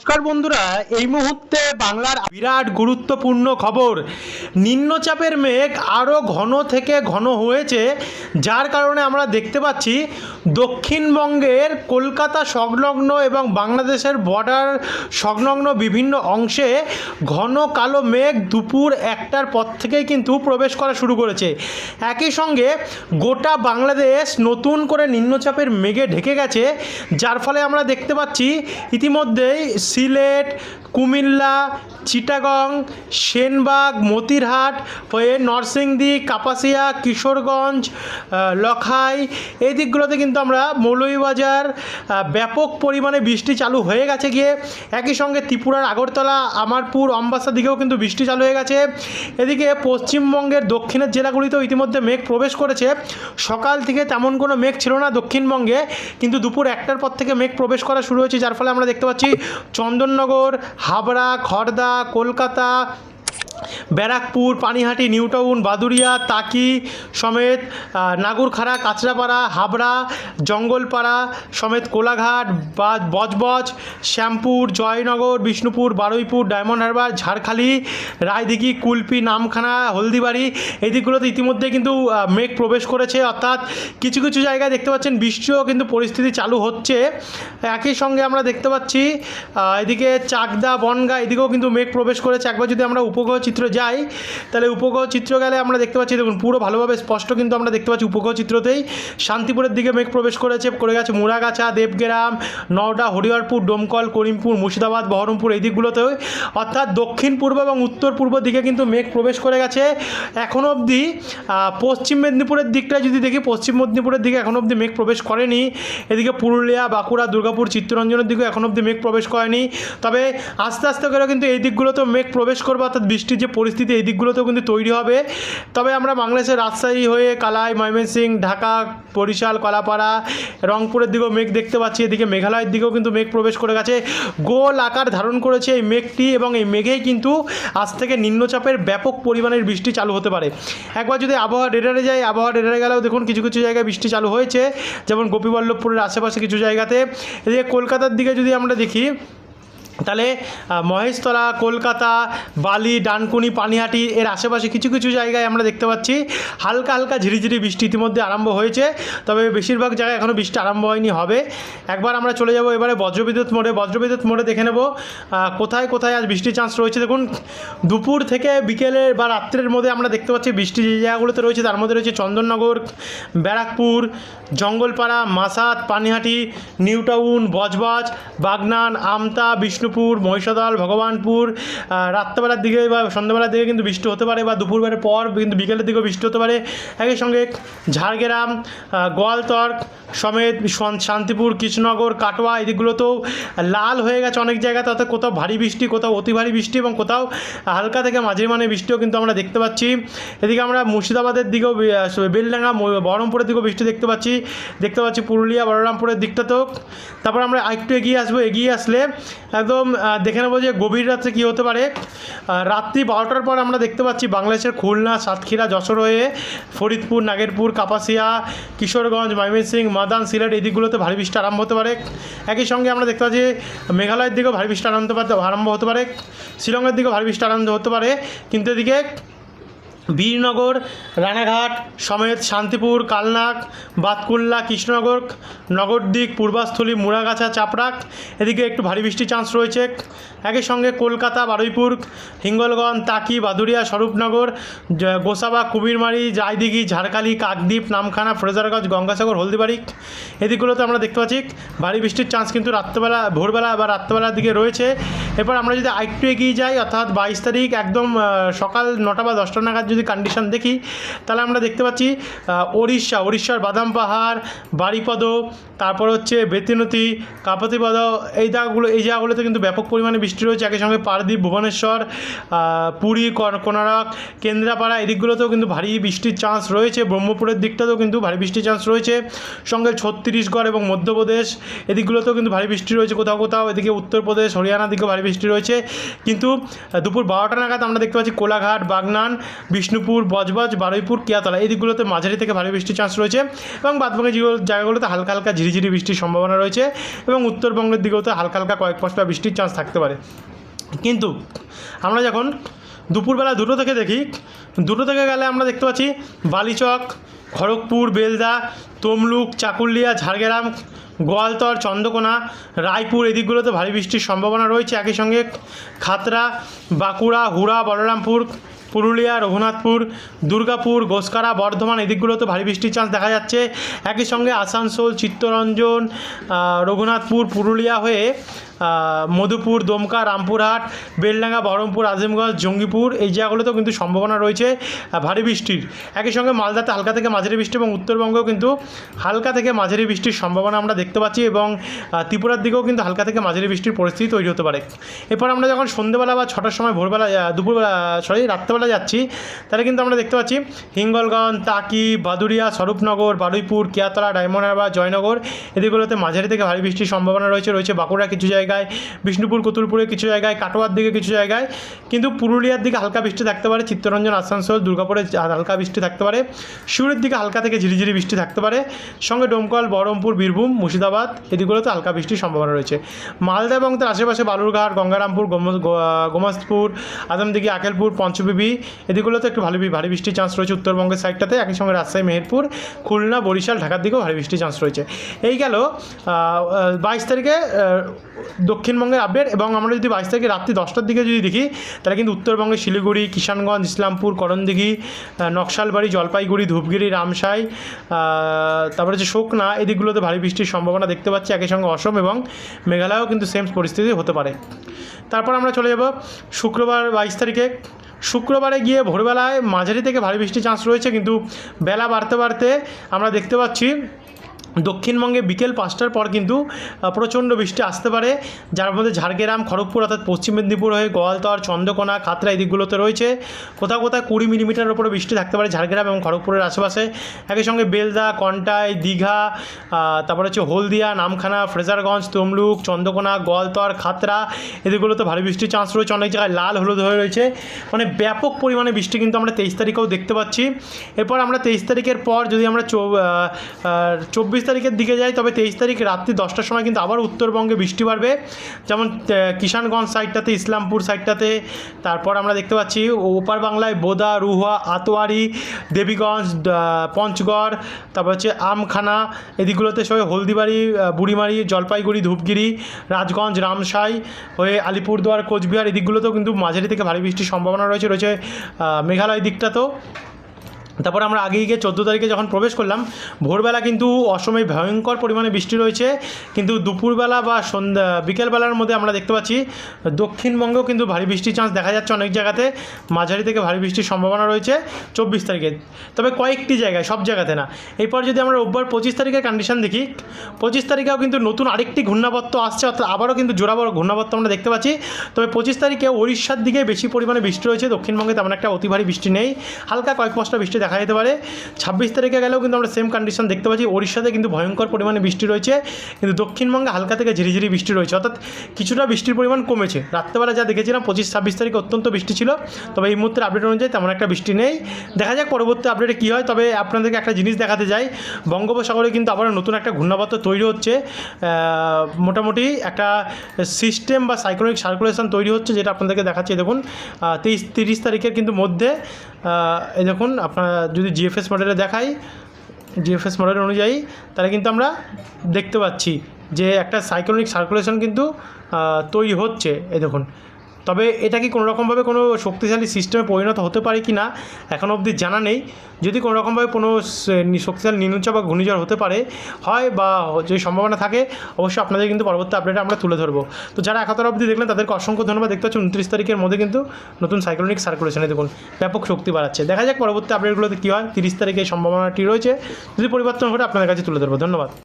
নমস্কার বন্ধুরা, এই মুহূর্তে বাংলার বিরাট গুরুত্বপূর্ণ খবর। নিম্নচাপের মেঘ আরও ঘন থেকে ঘন হয়েছে, যার কারণে আমরা দেখতে পাচ্ছি দক্ষিণবঙ্গের কলকাতা সংলগ্ন এবং বাংলাদেশের বর্ডার সংলগ্ন বিভিন্ন অংশে ঘন কালো মেঘ দুপুর একটার পর থেকেই কিন্তু প্রবেশ করা শুরু করেছে। একই সঙ্গে গোটা বাংলাদেশ নতুন করে নিম্নচাপের মেঘে ঢেকে গেছে, যার ফলে আমরা দেখতে পাচ্ছি ইতিমধ্যেই সিলেট, কুমিল্লা, চিটাগং, সেনবাগ, মতিরহাট, হয়ে নরসিংদী, কাপাসিয়া, কিশোরগঞ্জ লখাই, এই দিকগুলোতে কিন্তু আমরা মৌলভীবাজার ব্যাপক পরিমাণে বৃষ্টি চালু হয়ে গেছে গিয়ে, একই সঙ্গে ত্রিপুরার আগরতলা, আমারপুর, অম্বাসা দিকেও কিন্তু বৃষ্টি চালু হয়ে গেছে। এদিকে পশ্চিমবঙ্গের দক্ষিণের জেলাগুলিতেও ইতিমধ্যে মেঘ প্রবেশ করেছে। সকাল থেকে তেমন কোনো মেঘ ছিল না দক্ষিণবঙ্গে, কিন্তু দুপুর একটার পর থেকে মেঘ প্রবেশ করা শুরু হয়েছে, যার ফলে আমরা দেখতে পাচ্ছি চন্দননগর হাবড়া খড়দা কলকাতা ব্যারাকপুর, পানিহাটি, নিউটাউন বাদুরিয়া তাকি সমেত নাগুরখাড়া, কাঁচরাপাড়া, হাবড়া, জঙ্গলপাড়া সমেত কোলাঘাট, বা বজবজ, শ্যামপুর, জয়নগর, বিষ্ণুপুর, বারুইপুর, ডায়মন্ড হারবার, ঝাড়খালি, রায়দিঘি, কুলপি, নামখানা, হলদিবাড়ি এই দিকগুলোতে ইতিমধ্যে কিন্তু মেঘ প্রবেশ করেছে। অর্থাৎ কিছু কিছু জায়গায় দেখতে পাচ্ছেন বৃষ্টিও কিন্তু পরিস্থিতি চালু হচ্ছে। একই সঙ্গে আমরা দেখতে পাচ্ছি এদিকে চাকদা, বনগা এদিকেও কিন্তু মেঘ প্রবেশ করেছে। একবার যদি আমরা উপগ্রহ চিত্র যাই, তাহলে উপগ্রহ চিত্র গেলে আমরা দেখতে পাচ্ছি, দেখুন, পুরো ভালোভাবে স্পষ্ট কিন্তু আমরা দেখতে পাচ্ছি উপগ্রহ চিত্রতেই। শান্তিপুরের দিকে মেঘ প্রবেশ করেছে, করে গেছে মুরাগাছা, দেবগ্রাম, নওডা, হরিহরপুর, ডোমকল, করিমপুর, মুর্শিদাবাদ, বহরমপুর এই দিকগুলোতেও অর্থাৎ দক্ষিণ পূর্ব এবং উত্তর পূর্ব দিকে কিন্তু মেঘ প্রবেশ করে গেছে। এখনও অবধি পশ্চিম মেদিনীপুরের দিকটা যদি দেখি, পশ্চিম মেদিনীপুরের দিকে এখনও অবধি মেঘ প্রবেশ করেনি। এদিকে পুরুলিয়া, বাঁকুড়া, দুর্গাপুর, চিত্তরঞ্জনের দিকেও এখনও অবধি মেঘ প্রবেশ করেনি। তবে আস্তে আস্তে করে কিন্তু এই দিকগুলোতেও মেঘ প্রবেশ করবে, অর্থাৎ বৃষ্টির যে পরিস্থিতি এই দিকগুলোতেও কিন্তু তৈরি হবে। তবে আমরা বাংলাদেশের রাজশাহী হয়ে কালাই, ময়মনসিংহ, ঢাকা, বরিশাল, কলাপাড়া, রংপুরের দিকেও মেঘ দেখতে পাচ্ছি। এদিকে মেঘালয়ের দিকেও কিন্তু মেঘ প্রবেশ করে গেছে। গোল আকার ধারণ করেছে এই মেঘটি এবং এই মেঘেই কিন্তু আজ থেকে নিম্নচাপের ব্যাপক পরিমাণের বৃষ্টি চালু হতে পারে। একবার যদি আবহাওয়া রেডারে যায়, আবহাওয়া রেডারে গেলেও দেখুন কিছু কিছু জায়গায় বৃষ্টি চালু হয়েছে। যেমন গোপীবল্লভপুরের আশেপাশে কিছু জায়গাতে। এদিকে কলকাতার দিকে যদি আমরা দেখি তাহলে মহেশতলা, কলকাতা, বালি, ডানকুনি, পানিহাটি এর আশেপাশে কিছু কিছু জায়গায় আমরা দেখতে পাচ্ছি। হালকা হালকা ঝিরিঝিরি বৃষ্টি ইতিমধ্যে আরম্ভ হয়েছে, তবে বেশিরভাগ জায়গায় এখনও বৃষ্টি আরম্ভ হয়নি, হবে। একবার আমরা চলে যাব এবারে বজ্রবিদ্যুৎ মোড়ে। বজ্রবিদ্যুৎ মোড়ে দেখে নেব কোথায় কোথায় আজ বৃষ্টির চান্স রয়েছে। দেখুন, দুপুর থেকে বিকেলের বা রাত্রের মধ্যে আমরা দেখতে পাচ্ছি বৃষ্টি যে জায়গাগুলোতে রয়েছে, তার মধ্যে রয়েছে চন্দননগর, ব্যারাকপুর, জঙ্গলপাড়া, মাসাদ, পানিহাটি, নিউটাউন, বজবজ, বাগনান, আমতা বিষ্ণুপুর মহিষাদল, ভগবানপুর রাত্রেবেলার দিকে বা সন্ধ্যাবেলার দিকে কিন্তু বৃষ্টি হতে পারে বা দুপুরবেলার পর কিন্তু বিকেলের দিকেও বৃষ্টি হতে পারে। একই সঙ্গে ঝাড়গ্রাম গোয়ালতর্ক সমেত শান্তিপুর, কৃষ্ণনগর, কাটোয়া এই দিকগুলোতেও লাল হয়ে গেছে অনেক জায়গাতে। অর্থাৎ কোথাও ভারী বৃষ্টি, কোথাও অতি ভারী বৃষ্টি এবং কোথাও হালকা থেকে মাঝে মানে বৃষ্টিও কিন্তু আমরা দেখতে পাচ্ছি। এদিকে আমরা মুর্শিদাবাদের দিকেও বেলডাঙ্গা বহরমপুরের দিকেও বৃষ্টি দেখতে পাচ্ছি। দেখতে পাচ্ছি পুরুলিয়া, বলরামপুরের দিকটাতেও। তারপর আমরা আরেকটু এগিয়ে আসব। এগিয়ে আসলে একদম দেখে নেব যে গভীর রাত্রে কী হতে পারে। রাত্রি বারোটার পর আমরা দেখতে পাচ্ছি বাংলাদেশের খুলনা, সাতক্ষীরা, যশোর হয়ে ফরিদপুর, নাগেরপুর, কাপাসিয়া, কিশোরগঞ্জ, ময়মনসিংহ, মাদান, সিলেট এই দিকগুলোতে ভারী বৃষ্টি আরম্ভ হতে পারে। একই সঙ্গে আমরা দেখতে পাচ্ছি মেঘালয়ের দিকেও ভারী বৃষ্টি আরম্ভ আরম্ভ হতে পারে। শিলংয়ের দিকেও ভারী বৃষ্টি আরম্ভ হতে পারে। কিন্তু এদিকে বীরনগর, রানাঘাট, সমেত শান্তিপুর কালনাক বাতকুল্লা, কৃষ্ণনগর, নগরদ্বীপ, পূর্বাস্থলী, মুড়াগাছা চাপড়াক এদিকে একটু ভারী বৃষ্টির চান্স রয়েছে। একই সঙ্গে কলকাতা, বারুইপুর, হিঙ্গলগঞ্জ তাকি বাদুরিয়া স্বরূপনগর গোসাবা, কুমিরমারি জায়দিঘি ঝাড়খালি, কাকদ্বীপ, নামখানা, ফ্রেজারগঞ্জ, গঙ্গাসাগর, হলদিবাড়ি। এদিকগুলোতে আমরা দেখতে পাচ্ছি, ভারী বৃষ্টির চান্স কিন্তু রাত্রেবেলা, ভোরবেলা বা রাত্রেবেলার দিকে রয়েছে। এরপর আমরা যদি আরেকটু এগিয়ে যাই, অর্থাৎ বাইশ তারিখ, একদম সকাল নটা বা দশটা নাগাদ যদি কন্ডিশন দেখি, তাহলে আমরা দেখতে পাচ্ছি ওড়িশা, ওড়িশার বাদাম পাহাড়, বারিপদ, তারপর হচ্ছে বেতিনতি, কাপাতিপদ, এই জায়গাগুলো, এই জায়গাগুলোতে কিন্তু ব্যাপক পরিমাণে বৃষ্টি রয়েছে। একই সঙ্গে পারদ্বীপ ভুবনেশ্বর পুরী, কন- কোনারক কেন্দ্রাপাড়া, এই দিকগুলোতেও কিন্তু ভারী বৃষ্টির চান্স রয়েছে। ব্রহ্মপুরের দিকটাতেও কিন্তু ভারী বৃষ্টির চান্স রয়েছে। সঙ্গে ছত্তিশগড় এবং মধ্যপ্রদেশ এদিকগুলোতেও কিন্তু ভারী বৃষ্টি রয়েছে কোথাও কোথাও। এদিকে উত্তরপ্রদেশ, হরিয়ানার দিকেও ভারী বৃষ্টি রয়েছে। কিন্তু দুপুর বারোটা নাগাদ আমরা দেখতে পাচ্ছি কোলাঘাট, বাগনান বিষ্ণুপুর, বজবজ, বারুইপুর, কিয়াতলা। এই দিকগুলোতে মাঝারি থেকে ভারী বৃষ্টির চান্স রয়েছে এবং বাদবাকি জায়গাগুলোতে হালকা হালকা ঝিরিঝিরি বৃষ্টির সম্ভাবনা রয়েছে এবং উত্তরবঙ্গের দিকেও তো হালকা হালকা কয়েক পশলা বৃষ্টির চান্স থাকতে পারে। কিন্তু আমরা যখন দুপুরবেলা দুটো থেকে দেখি, দুটো থেকে গেলে আমরা দেখতে পাচ্ছি বালিচক, খড়গপুর, বেলদা, তমলুক, চাকুলিয়া, ঝাড়গ্রাম, গোয়ালতর, চন্দ্রকোনা, রায়পুর এদিকগুলোতে ভারী বৃষ্টির সম্ভাবনা রয়েছে। একই সঙ্গে খাতরা, বাঁকুড়া, হুড়া, বলরামপুর পুরুলিয়া, রঘুনাথপুর, দুর্গাপুর, গোসকারা, বর্ধমান এদিকগুলোতে ভারী বৃষ্টির চান্স দেখা যাচ্ছে। একই সঙ্গে আসানসোল, চিত্তরঞ্জন রঘুনাথপুর, পুরুলিয়া হয়ে মধুপুর, দমকা, রামপুরহাট, বেলডাঙ্গা, বহরমপুর, আজিমগঞ্জ, জঙ্গিপুর এই জায়গাগুলোতেও কিন্তু সম্ভাবনা রয়েছে ভারী বৃষ্টির। একই সঙ্গে মালদাতে হালকা থেকে মাঝারি বৃষ্টি এবং উত্তরবঙ্গেও কিন্তু হালকা থেকে মাঝারি বৃষ্টির সম্ভাবনা আমরা দেখতে পাচ্ছি এবং ত্রিপুরার দিকেও কিন্তু হালকা থেকে মাঝারি বৃষ্টির পরিস্থিতি তৈরি হতে পারে। এরপর আমরা যখন সন্ধ্যেবেলা বা ছটার সময় ভোরবেলা দুপুরবেলা সরি রাত্রেবেলা যাচ্ছি। তাহলে কিন্তু আমরা দেখতে পাচ্ছি, হিঙ্গলগঞ্জ তাকি বাদুরিয়া স্বরূপনগর, বারুইপুর, কিয়াতলা ডায়মন্ড হারবার জয়নগর এদিকগুলোতে মাঝারি থেকে ভারী বৃষ্টির সম্ভাবনা রয়েছে। রয়েছে বাঁকুড়া কিছু জায়গায়, বিষ্ণুপুর, কতুলপুরে কিছু জায়গায়, কাটোয়ার দিকে কিছু জায়গায়। কিন্তু পুরুলিয়ার দিকে হালকা বৃষ্টি থাকতে পারে, চিত্তরঞ্জন, আসানসোল, দুর্গাপুরে হালকা বৃষ্টি থাকতে পারে। শিউরের দিকে হালকা থেকে ঝিরিঝিরি বৃষ্টি থাকতে পারে। সঙ্গে ডোমকল, বহরমপুর, বীরভূম, মুর্শিদাবাদ এদিকগুলোতে হালকা বৃষ্টির সম্ভাবনা রয়েছে। মালদা এবং তার আশেপাশে বালুরঘাট, গঙ্গারামপুর, গোম- গো- গোমাস্তপুর আদমদিঘি আকেলপুর, পঞ্চবিবি এদিকগুলোতে একটু ভালো ভারী বৃষ্টির চান্স রয়েছে। উত্তরবঙ্গের সাইডটাতে একই সঙ্গে রাজশাহী, মেহেরপুর, খুলনা, বরিশাল, ঢাকার দিকেও ভারী বৃষ্টির চান্স রয়েছে। এই গেল বাইশ তারিখে দক্ষিণবঙ্গের আপডেট এবং আমরা যদি বাইশ তারিখে রাত্রি দশটার দিকে যদি দেখি, তাহলে কিন্তু উত্তরবঙ্গে শিলিগুড়ি, কিষানগঞ্জ, ইসলামপুর, করণদিঘি নকশালবাড়ি, জলপাইগুড়ি, ধূপগিরি রামসাই তারপরে হচ্ছে শোকনা, এদিকগুলোতে ভারী বৃষ্টির সম্ভাবনা দেখতে পাচ্ছি। একই সঙ্গে অসম এবং মেঘালয়েও কিন্তু সেম পরিস্থিতি হতে পারে। তারপর আমরা চলে যাব শুক্রবার বাইশ তারিখে। শুক্রবারে গিয়ে ভোরবেলায় মাঝারি থেকে ভারী বৃষ্টির চান্স রয়েছে, কিন্তু বেলা বাড়তে বাড়তে আমরা দেখতে পাচ্ছি দক্ষিণবঙ্গে বিকেল পাঁচটার পর কিন্তু প্রচণ্ড বৃষ্টি আসতে পারে। যার মধ্যে ঝাড়গ্রাম, খড়গপুর অর্থাৎ পশ্চিম মেদিনীপুর হয়ে গোয়ালতর, চন্দ্রকোনা খাতরা এই দিকগুলোতে রয়েছে। কোথাও কোথাও কুড়ি মিলিমিটারের উপরে বৃষ্টি থাকতে পারে ঝাড়গ্রাম এবং খড়গপুরের আশেপাশে। একই সঙ্গে বেলদা, কন্টাই, দীঘা তারপরে হচ্ছে হলদিয়া, নামখানা, ফ্রেজারগঞ্জ, তমলুক, চন্দ্রকোনা, গোয়ালতর খাতরা এদিকগুলোতে ভারী বৃষ্টির চান্স রয়েছে। অনেক জায়গায় লাল, হলুদ হয়ে রয়েছে। মানে ব্যাপক পরিমাণে বৃষ্টি কিন্তু আমরা তেইশ তারিখেও দেখতে পাচ্ছি। এরপর আমরা তেইশ তারিখের পর যদি আমরা চব্বিশ তারিখের দিকে যাই, তবে তেইশ তারিখ রাত্রি দশটার সময় কিন্তু আবার উত্তরবঙ্গে বৃষ্টি বাড়বে। যেমন কিষানগঞ্জ সাইডটাতে, ইসলামপুর সাইডটাতে, তারপর আমরা দেখতে পাচ্ছি ওপার বাংলায় বোদা রুহা আতোয়ারি, দেবীগঞ্জ পঞ্চগড়, তারপর হচ্ছে আমখানা, এদিকগুলোতে সবাই হলদিবাড়ি বুড়িমারি, জলপাইগুড়ি, ধূপগিরি, রাজগঞ্জ রামসাই হয়ে আলিপুরদুয়ার, কোচবিহার, এদিকগুলোতেও কিন্তু মাঝারি থেকে ভারী বৃষ্টির সম্ভাবনা রয়েছে রয়েছে মেঘালয় দিকটাতেও। তারপর আমরা আগে গিয়ে চোদ্দ তারিখে যখন প্রবেশ করলাম, ভোরবেলা কিন্তু অসময়ে ভয়ঙ্কর পরিমাণে বৃষ্টি রয়েছে। কিন্তু দুপুরবেলা বা সন্ধ্যা, বিকেলবেলার মধ্যে আমরা দেখতে পাচ্ছি, দক্ষিণবঙ্গেও কিন্তু ভারী বৃষ্টির চান্স দেখা যাচ্ছে অনেক জায়গাতে। মাঝারি থেকে ভারী বৃষ্টির সম্ভাবনা রয়েছে চব্বিশ তারিখে। তবে কয়েকটি জায়গায়, সব জায়গাতে না। এরপর যদি আমরা রোববার পঁচিশ তারিখের কন্ডিশন দেখি, পঁচিশ তারিখেও কিন্তু নতুন আরেকটি ঘূর্ণাবর্ত আসছে, অর্থাৎ আবারও কিন্তু জোড়াবড় ঘূর্ণাবর্ত আমরা দেখতে পাচ্ছি। তবে পঁচিশ তারিখে উড়িষ্যার দিকে বেশি পরিমাণে বৃষ্টি রয়েছে, দক্ষিণবঙ্গে তেমন একটা অতি ভারী বৃষ্টি নেই। হালকা কয়েক পশলা বৃষ্টি দেখা যেতে পারে। ছাব্বিশ তারিখে গেলেও কিন্তু আমরা সেম কন্ডিশন দেখতে পাচ্ছি। ওড়িশাতে কিন্তু ভয়ঙ্কর পরিমাণে বৃষ্টি রয়েছে। কিন্তু দক্ষিণবঙ্গে হালকা থেকে ঝিরিঝিরি বৃষ্টি রয়েছে। অর্থাৎ কিছুটা বৃষ্টির পরিমাণ কমেছে। রাত্রেবেলা যা দেখেছিলাম, পঁচিশ, ছাব্বিশ তারিখে অত্যন্ত বৃষ্টি ছিল। তবে এই মুহূর্তের আপডেট অনুযায়ী তেমন একটা বৃষ্টি নেই। দেখা যাক পরবর্তী আপডেটে কী হয়। তবে আপনাদেরকে একটা জিনিস দেখাতে যাই। বঙ্গোপসাগরে কিন্তু আবার নতুন একটা ঘূর্ণাবর্ত তৈরি হচ্ছে। মোটামুটি একটা সিস্টেম বা সাইক্লোনিক সার্কুলেশন তৈরি হচ্ছে, যেটা আপনাদেরকে দেখাচ্ছি। দেখুন তেইশ, তিরিশ তারিখের কিন্তু মধ্যে এই দেখুন, আপনারা যদি জিএফএস মডেলে দেখাই জিএফএস মডেল অনুযায়ী, তাহলে কিন্তু আমরা দেখতে পাচ্ছি যে একটা সাইক্লোনিক সার্কুলেশন কিন্তু তৈরি হচ্ছে। এই দেখুন তবে এটা কি কোনো রকমভাবে কোনো শক্তিশালী সিস্টেমে পরিণত হতে পারে কি না এখনও অবধি জানা নেই। যদি কোনো রকমভাবে কোনো শক্তিশালী নিম্নচাপ বা ঘূর্ণিঝড় হতে পারে, হয় বা যদি সম্ভাবনা থাকে, অবশ্যই আপনাদের কিন্তু পরবর্তী আপডেটে আমরা তুলে ধরবো। তো যারা একাত্তর অবধি দেখলেন, তাদেরকে অসংখ্য ধন্যবাদ। দেখতে পাচ্ছি উনত্রিশ তারিখের মধ্যে কিন্তু নতুন সাইক্লোনিক সার্কুলেশনে দেখুন, ব্যাপক শক্তি বাড়াচ্ছে। দেখা যাক পরবর্তী আপডেটগুলোতে কী হয়। তিরিশ তারিখে সম্ভাবনাটি রয়েছে। যদি পরিবর্তন ঘটে, আপনাদের কাছে তুলে ধরবো। ধন্যবাদ।